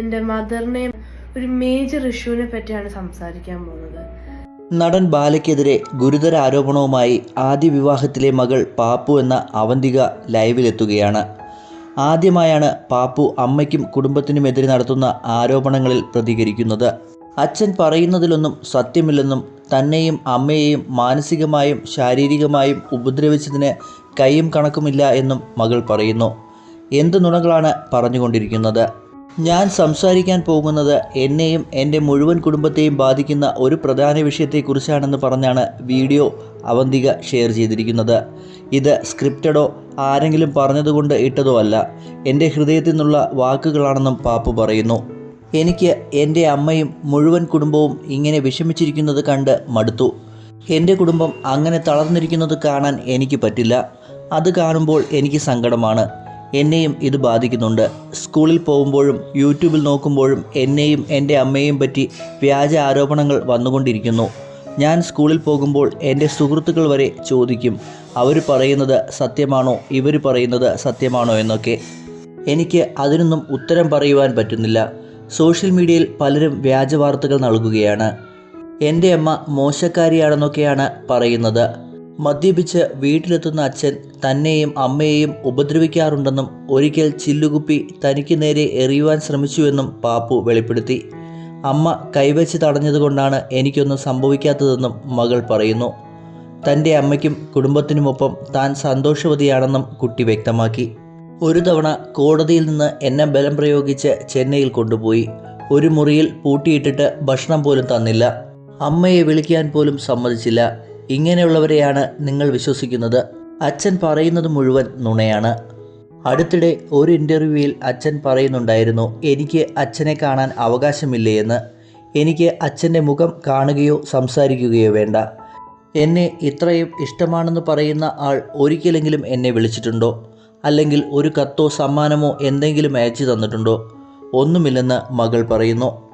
എന്റെ മദറിനെയും ഒരു മേജർ ഇഷ്യൂവിനെ പറ്റിയാണ് സംസാരിക്കാൻ പോകുന്നത്. നടൻ ബാലയ്ക്കെതിരെ ഗുരുതര ആരോപണവുമായി ആദ്യ വിവാഹത്തിലെ മകൾ പാപ്പു എന്ന അവന്തിക ലൈവിലെത്തുകയാണ് ആദ്യമായാണ് പാപ്പു അമ്മയ്ക്കും കുടുംബത്തിനുമെതിരെ നടത്തുന്ന ആരോപണങ്ങളിൽ പ്രതികരിക്കുന്നത്. അച്ഛൻ പറയുന്നതിലൊന്നും സത്യമില്ലെന്നും തന്നെയും അമ്മയെയും മാനസികമായും ശാരീരികമായും ഉപദ്രവിച്ചതിന് കൈയും കണക്കുമില്ല എന്നും മകൾ പറയുന്നു. എന്ത് നുണകളാണ് പറഞ്ഞുകൊണ്ടിരിക്കുന്നത്? ഞാൻ സംസാരിക്കാൻ പോകുന്നത് എന്നെയും എന്റെ മുഴുവൻ കുടുംബത്തെയും ബാധിക്കുന്ന ഒരു പ്രധാന വിഷയത്തെക്കുറിച്ചാണെന്ന് പറഞ്ഞാണ് വീഡിയോ അവന്തിക ഷെയർ ചെയ്തിരിക്കുന്നത്. ഇത് സ്ക്രിപ്റ്റഡോ ആരെങ്കിലും പറഞ്ഞതുകൊണ്ട് ഇട്ടതോ അല്ല എന്റെ ഹൃദയത്തിൽ നിന്നുള്ള വാക്കുകളാണെന്നും പാപ്പു പറയുന്നു. എനിക്ക് എന്റെ അമ്മയും മുഴുവൻ കുടുംബവും ഇങ്ങനെ വിഷമിച്ചിരിക്കുന്നത് കണ്ട് മടുത്തു. എന്റെ കുടുംബം അങ്ങനെ തളർന്നിരിക്കുന്നത് കാണാൻ എനിക്ക് പറ്റില്ല. അത് കാണുമ്പോൾ എനിക്ക് സങ്കടമാണ്. എന്നെയും ഇത് ബാധിക്കുന്നുണ്ട്. സ്കൂളിൽ പോകുമ്പോഴും യൂട്യൂബിൽ നോക്കുമ്പോഴും എന്നെയും എന്റെ അമ്മയെയും പറ്റി വ്യാജ ആരോപണങ്ങൾ വന്നുകൊണ്ടിരിക്കുന്നു. ഞാൻ സ്കൂളിൽ പോകുമ്പോൾ എന്റെ സുഹൃത്തുക്കൾ വരെ ചോദിക്കും അവർ പറയുന്നത് സത്യമാണോ? ഇവർ പറയുന്നത് സത്യമാണോ? എന്നൊക്കെ. എനിക്ക് അതിനൊന്നും ഉത്തരം പറയുവാൻ പറ്റുന്നില്ല. സോഷ്യൽ മീഡിയയിൽ പലരും വ്യാജ വാർത്തകൾ നൽകുകയാണ്. എന്റെ അമ്മ മോശക്കാരിയാണെന്നൊക്കെയാണ് പറയുന്നത്. മദ്യപിച്ച് വീട്ടിലെത്തുന്ന അച്ഛൻ തന്നെയും അമ്മയെയും ഉപദ്രവിക്കാറുണ്ടെന്നും ഒരിക്കൽ ചില്ലുകുപ്പി തനിക്ക് നേരെ എറിയുവാൻ ശ്രമിച്ചുവെന്നും പാപ്പു വെളിപ്പെടുത്തി. അമ്മ കൈവച്ച് തടഞ്ഞതുകൊണ്ടാണ് എനിക്കൊന്നും സംഭവിക്കാത്തതെന്നും മകൾ പറയുന്നു. തന്റെ അമ്മയ്ക്കും കുടുംബത്തിനുമൊപ്പം താൻ സന്തോഷവതിയാണെന്നും കുട്ടി വ്യക്തമാക്കി. ഒരു തവണ കോടതിയിൽ നിന്ന് എന്നെ ബലം പ്രയോഗിച്ച് ചെന്നൈയിൽ കൊണ്ടുപോയി. ഒരു മുറിയിൽ പൂട്ടിയിട്ടിട്ട് ഭക്ഷണം പോലും തന്നില്ല. അമ്മയെ വിളിക്കാൻ പോലും സമ്മതിച്ചില്ല. ഇങ്ങനെയുള്ളവരെയാണ് നിങ്ങൾ വിശ്വസിക്കുന്നത്. അച്ഛൻ പറയുന്നത് മുഴുവൻ നുണയാണ്. അടുത്തിടെ ഒരു ഇന്റർവ്യൂവിൽ അച്ഛൻ പറയുന്നുണ്ടായിരുന്നു എനിക്ക് അച്ഛനെ കാണാൻ അവകാശമില്ലേ എന്ന് എനിക്ക് അച്ഛന്റെ മുഖം കാണുകയോ സംസാരിക്കുകയോ വേണ്ട. എന്നെ ഇത്രയും ഇഷ്ടമാണെന്ന് പറയുന്ന ആൾ ഒരിക്കലെങ്കിലും എന്നെ വിളിച്ചിട്ടുണ്ടോ? അല്ലെങ്കിൽ ഒരു കത്തോ സമ്മാനമോ എന്തെങ്കിലും അയച്ചു തന്നിട്ടുണ്ടോ? ഒന്നുമില്ലെന്ന് മകൾ പറയുന്നു.